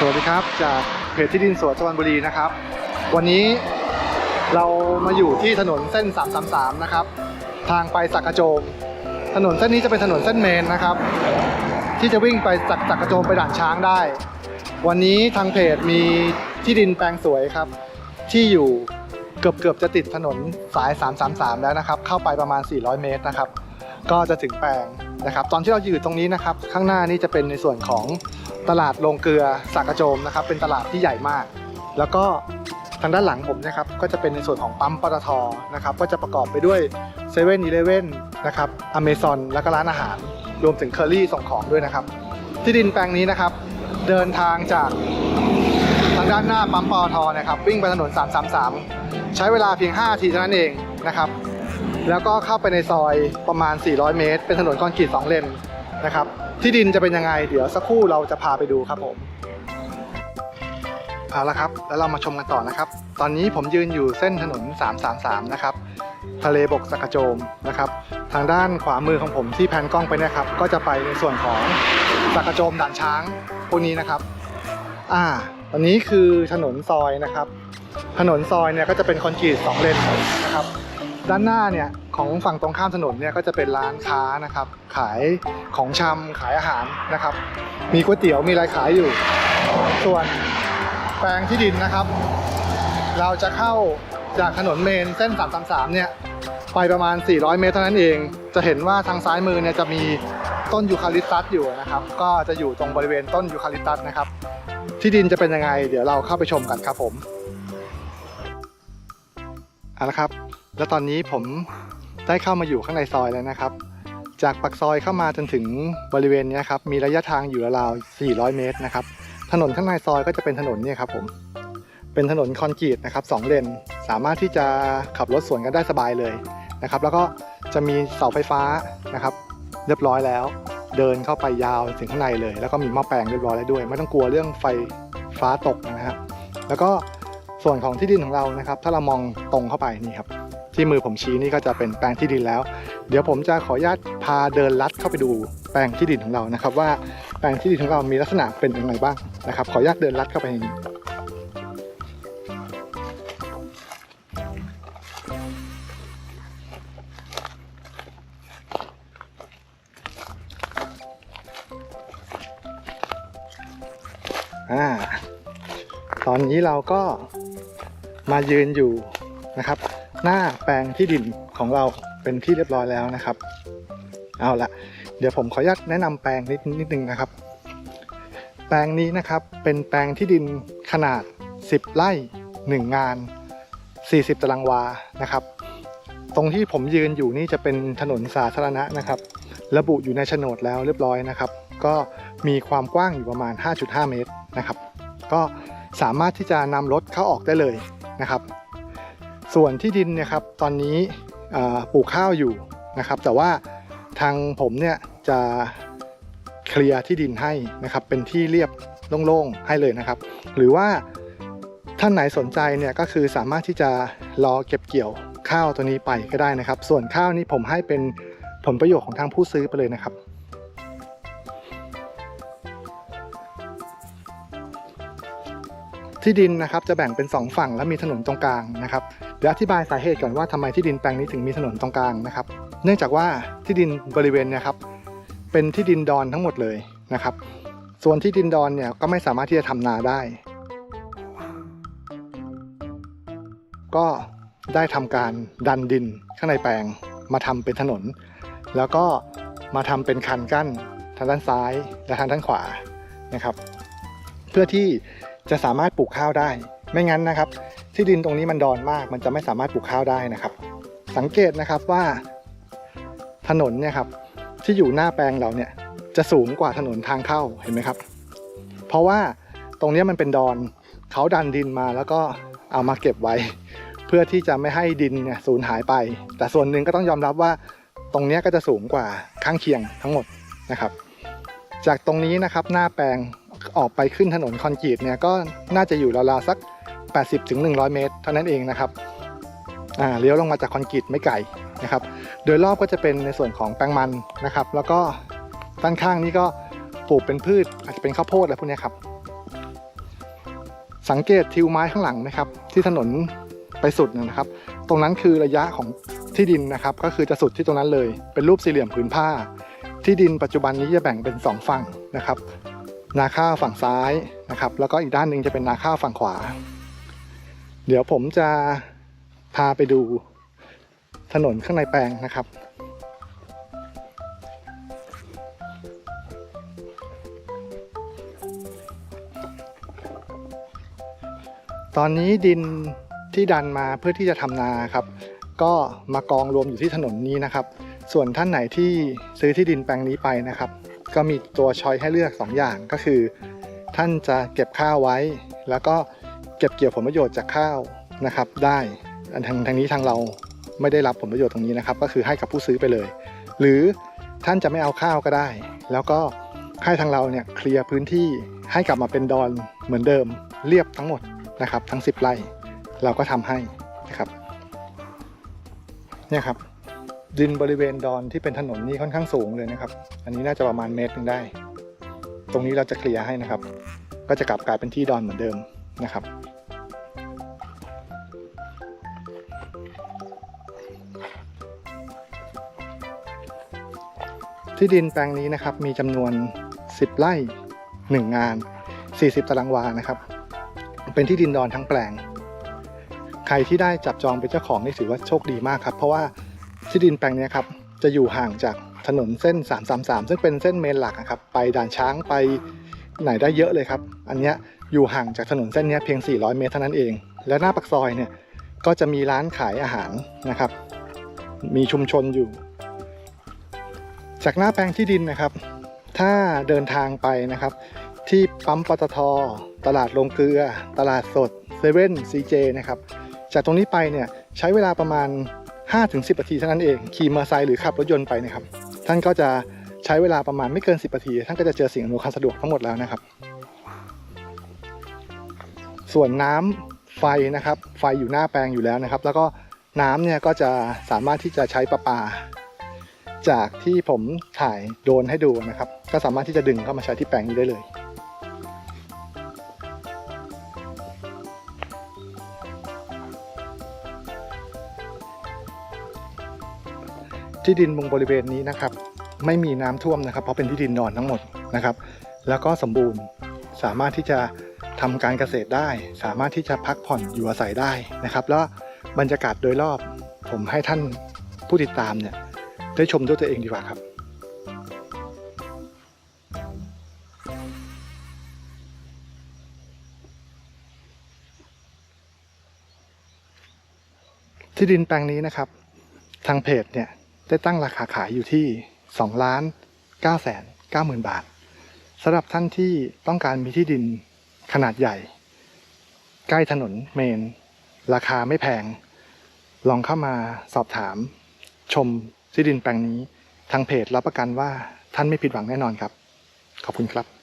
สวัสดีครับจากเพจที่ดินสวนสวรรณบุรีนะครับ วันนี้เรามาอยู่ที่ถนนเส้น 333 นะครับ ทางไปสักกระโจม ถนนเส้นนี้จะเป็นถนนเส้นเมนนะครับ ที่จะวิ่งไปจากสักกระโจมไปด่านช้างได้ วันนี้ทางเพจมีที่ดินแปลงสวยครับ ที่อยู่เกือบเกือบจะติดถนนสาย 333 แล้วนะครับ เข้าไปประมาณ 400 เมตรนะครับ ก็จะถึงแปลงนะครับ ตอนที่เราอยู่ตรงนี้นะครับ ข้างหน้านี่จะเป็นในส่วนของ ตลาดโรงเกลือสากระโจมนะครับ เป็นตลาดที่ใหญ่มาก แล้วก็ทางด้านหลังผมนะครับก็จะเป็นในส่วนของปั๊มปตทนะครับก็จะประกอบไปด้วยเซเว่นอีเลฟเว่นนะครับอเมซอนแล้วก็ร้านอาหาร รวมถึงเคอรี่ส่งของด้วยนะครับ ที่ดินแปลงนี้นะครับ เดินทางจากทางด้านหน้าปั๊มปตทนะครับวิ่งไปถนน 333 ใช้เวลาเพียง5นาทีเท่านั้นเองนะครับ แล้วก็เข้าไปในซอยประมาณ 400 เมตร เป็นถนนคอนกรีต2เลน นะครับ ที่ดินจะเป็นยังไง เดี๋ยวสักครู่เราจะพาไปดูครับผมเอาละครับ แล้วเรามาชมกันต่อนะครับ ตอนนี้ผมยืนอยู่เส้นถนน 333 นะครับ ทะเลบกสักโจมนะครับ ทางด้านขวามือของผมที่แพนกล้องไปนี่ยครับ ก็จะไปในส่วนของสักโจมด่านช้างพวกนี้นะครับ อ่าตอนนี้คือถนนซอยนะครับ ถนนซอยเนี่ยก็จะเป็นคอนกรีต2เลนนะครับ ด้านหน้าเนี่ย ของฝั่งตรงข้ามถนนเนี่ยก็จะเป็นร้านค้านะครับ ขายของชำขายอาหารนะครับ มีก๋วยเตี๋ยวมีอะไรขายอยู่ ส่วนแปลงที่ดินนะครับ เราจะเข้าจากถนนเมนเส้น 333 เนี่ยไปประมาณ 400 เมตรเท่านั้นเอง จะเห็นว่าทางซ้ายมือเนี่ยจะมีต้นยูคาลิปตัสอยู่นะครับ ก็จะอยู่ตรงบริเวณต้นยูคาลิปตัสนะครับ ที่ดินจะเป็นยังไง เดี๋ยวเราเข้าไปชมกันครับผมเอาละครับ แล้วตอนนี้ผม ได้เข้ามาอยู่ข้างในซอยแล้วนะครับ จากปากซอยเข้ามาจนถึงบริเวณนี้ครับมีระยะทางอยู่ราวๆ400 เมตรนะครับ ถนนข้างในซอยก็จะเป็นถนนเนี่ยครับผมเป็นถนนคอนกรีตนะครับสองเลนสามารถที่จะขับรถสวนกันได้สบายเลยนะครับ แล้วก็จะมีเสาไฟฟ้านะครับ เรียบร้อยแล้ว เดินเข้าไปยาวถึงข้างในเลย แล้วก็มีหม้อแปลงเรียบร้อยแล้วด้วย ไม่ต้องกลัวเรื่องไฟฟ้าตกนะฮะแล้วก็ส่วนของที่ดินของเรานะครับ ถ้าเรามองตรงเข้าไปนี่ครับ ที่มือผมชี้นี่ก็จะเป็นแปลงที่ดินแล้ว เดี๋ยวผมจะขออนุญาตพาเดินลัดเข้าไปดูแปลงที่ดินของเรานะครับ ว่าแปลงที่ดินของเรามีลักษณะเป็นยังไงบ้างนะครับ ขออนุญาตเดินลัดเข้าไปในนี้อ่าตอนนี้เราก็มายืนอยู่นะครับ หน้าแปลงที่ดินของเราเป็นที่เรียบร้อยแล้วนะครับ เอาละเดี๋ยวผมขออนุญาตแนะนำแปลงนิดนิดนึงนะครับ แปลงนี้นะครับเป็นแปลงที่ดินขนาด 10 ไร่ 1 งาน 40 ตารางวานะครับ ตรงที่ผมยืนอยู่นี่จะเป็นถนนสาธารณะนะครับ ระบุอยู่ในโฉนดแล้วเรียบร้อยนะครับ ก็มีความกว้างอยู่ประมาณ 5.5 เมตรนะครับ ก็สามารถที่จะนำรถเข้าออกได้เลยนะครับ ส่วนที่ดินเนี่ยครับตอนนี้ปลูกข้าวอยู่นะครับ แต่ว่าทางผมเนี่ยจะเคลียร์ที่ดินให้นะครับ เป็นที่เรียบโล่งๆให้เลยนะครับ หรือว่าท่านไหนสนใจเนี่ยก็คือสามารถที่จะรอเก็บเกี่ยวข้าวตัวนี้ไปก็ได้นะครับ ส่วนข้าวนี้ผมให้เป็นผลประโยชน์ของทางผู้ซื้อไปเลยนะครับ ที่ดินนะครับจะแบ่งเป็น 2 ฝั่งและมีถนนตรงกลางนะครับเดี๋ยวอธิบายสาเหตุก่อนว่าทำไมที่ดินแปลงนี้ถึงมีถนนตรงกลางนะครับ เนื่องจากว่าที่ดินบริเวณเนี่ยครับเป็นที่ดินดอนทั้งหมดเลยนะครับ ส่วนที่ดินดอนเนี่ยก็ไม่สามารถที่จะทำนาได้ ก็ได้ทำการดันดินข้างในแปลงมาทำเป็นถนน แล้วก็มาทำเป็นคันกั้นทางด้านซ้ายและทางด้านขวานะครับ เพื่อที่ จะสามารถปลูกข้าวได้ ไม่งั้นนะครับ ที่ดินตรงนี้มันดอนมาก มันจะไม่สามารถปลูกข้าวได้นะครับ สังเกตนะครับว่า ถนนเนี่ยครับที่อยู่หน้าแปลงเราเนี่ยจะสูงกว่าถนนทางเข้าเห็นไหมครับ เพราะว่าตรงนี้มันเป็นดอนเขาดันดินมาแล้วก็เอามาเก็บไว้ เพื่อที่จะไม่ให้ดินเนี่ยสูญหายไป แต่ส่วนหนึ่งก็ต้องยอมรับว่าตรงนี้ก็จะสูงกว่าข้างเคียงทั้งหมดนะครับ จากตรงนี้นะครับหน้าแปลง ออกไปขึ้นถนนคอนกรีตเนี่ยก็น่าจะอยู่ราวๆสัก 80ถึง100 เมตร เท่านั้นเองนะครับเลี้ยวลงมาจากคอนกรีตไม่ไกลนะครับ โดยรอบก็จะเป็นในส่วนของแปลงมันนะครับ แล้วก็ด้านข้างนี้ก็ปลูกเป็นพืช อาจจะเป็นข้าวโพดอะไรพวกนี้ครับ สังเกตทิวไม้ข้างหลังนะครับ ที่ถนนไปสุดนะครับ ตรงนั้นคือระยะของที่ดินนะครับ ก็คือจะสุดที่ตรงนั้นเลย เป็นรูปสี่เหลี่ยมผืนผ้า ที่ดินปัจจุบันนี้จะแบ่งเป็นสองฝั่งนะครับ นาข้าวฝั่งซ้ายนะครับ แล้วก็อีกด้านหนึ่งจะเป็นนาข้าวฝั่งขวา เดี๋ยวผมจะพาไปดูถนนข้างในแปลงนะครับตอนนี้ดินที่ดันมาเพื่อที่จะทำนาครับ ก็มากองรวมอยู่ที่ถนนนี้นะครับ ส่วนท่านไหนที่ซื้อที่ดินแปลงนี้ไปนะครับ ก็มีตัวช้อยให้เลือก 2 อย่างก็คือ ท่านจะเก็บข้าวไว้ แล้วก็เก็บเกี่ยวผลประโยชน์จากข้าวนะครับ ได้อันทางทางนี้ทางเราไม่ได้รับผลประโยชน์ตรงนี้นะครับ ก็คือให้กับผู้ซื้อไปเลย หรือท่านจะไม่เอาข้าวก็ได้ แล้วก็ให้ทางเราเนี่ยเคลียร์พื้นที่ให้กลับมาเป็นดอนเหมือนเดิมเรียบทั้งหมดนะครับ ทั้ง 10ไร่เราก็ทำให้นะครับเนี่ยครับ ดินบริเวณดอนที่เป็นถนนนี่ค่อนข้างสูงเลยนะครับ อันนี้น่าจะประมาณเมตรหนึงได้ ตรงนี้เราจะเคลียร์ให้นะครับ ก็จะกลับกลายเป็นที่ดอนเหมือนเดิมนะครับ ที่ดินแปลงนี้นะครับมีจำนวน 10 ไร่ 1 งาน 40 ตารางวานะครับ เป็นที่ดินดอนทั้งแปลง ใครที่ได้จับจองเป็นเจ้าของนี่ถือว่าโชคดีมากครับ เพราะว่า ที่ดินแปลงนี้ครับจะอยู่ห่างจากถนนเส้น 333 ซึ่งเป็นเส้นเมนหลักนะครับไปด่านช้างไปไหนได้เยอะเลยครับ อันนี้อยู่ห่างจากถนนเส้นนี้เพียง 400 เมตรเท่านั้นเอง และหน้าปากซอยเนี่ยก็จะมีร้านขายอาหารนะครับ มีชุมชนอยู่ จากหน้าแปลงที่ดินนะครับ ถ้าเดินทางไปนะครับ ที่ปั๊มปตท ตลาดโรงเกลือ ตลาดสดเซเว่นซีเจนะครับ จากตรงนี้ไปเนี่ยใช้เวลาประมาณ 5-10นาทีเท่านั้นเองขี่มอเตอร์ไซค์หรือขับรถยนต์ไปนะครับ ท่านก็จะใช้เวลาประมาณไม่เกิน 10นาที ท่านก็จะเจอสิ่งอำนวยความสะดวกทั้งหมดแล้วนะครับ ส่วนน้ำไฟนะครับ ไฟอยู่หน้าแปลงอยู่แล้วนะครับ แล้วก็น้ำเนี่ยก็จะสามารถที่จะใช้ประปา จากที่ผมถ่ายโดนให้ดูนะครับ ก็สามารถที่จะดึงเข้ามาใช้ที่แปลงนี้ได้เลย ที่ดินบงบริเวณนี้นะครับ ไม่มีน้ำท่วมนะครับ เพราะเป็นที่ดินนอนทั้งหมดนะครับ แล้วก็สมบูรณ์สามารถที่จะทำการเกษตรได้ สามารถที่จะพักผ่อนอยู่อาศัยได้นะครับ แล้วบรรยากาศโดยรอบ ผมให้ท่านผู้ติดตามเนี่ยได้ชมด้วยตัวเองดีกว่าครับที่ดินแปลงนี้นะครับ ทางเพจเนี่ย ได้ตั้งราคาขายอยู่ที่2ล้าน9แสน9หมื่นบาทสำหรับท่านที่ต้องการมีที่ดินขนาดใหญ่ ใกล้ถนนเมน ราคาไม่แพง ลองเข้ามาสอบถาม ชมที่ดินแปลงนี้ ทางเพจรับประกันว่าท่านไม่ผิดหวังแน่นอนครับ ขอบคุณครับ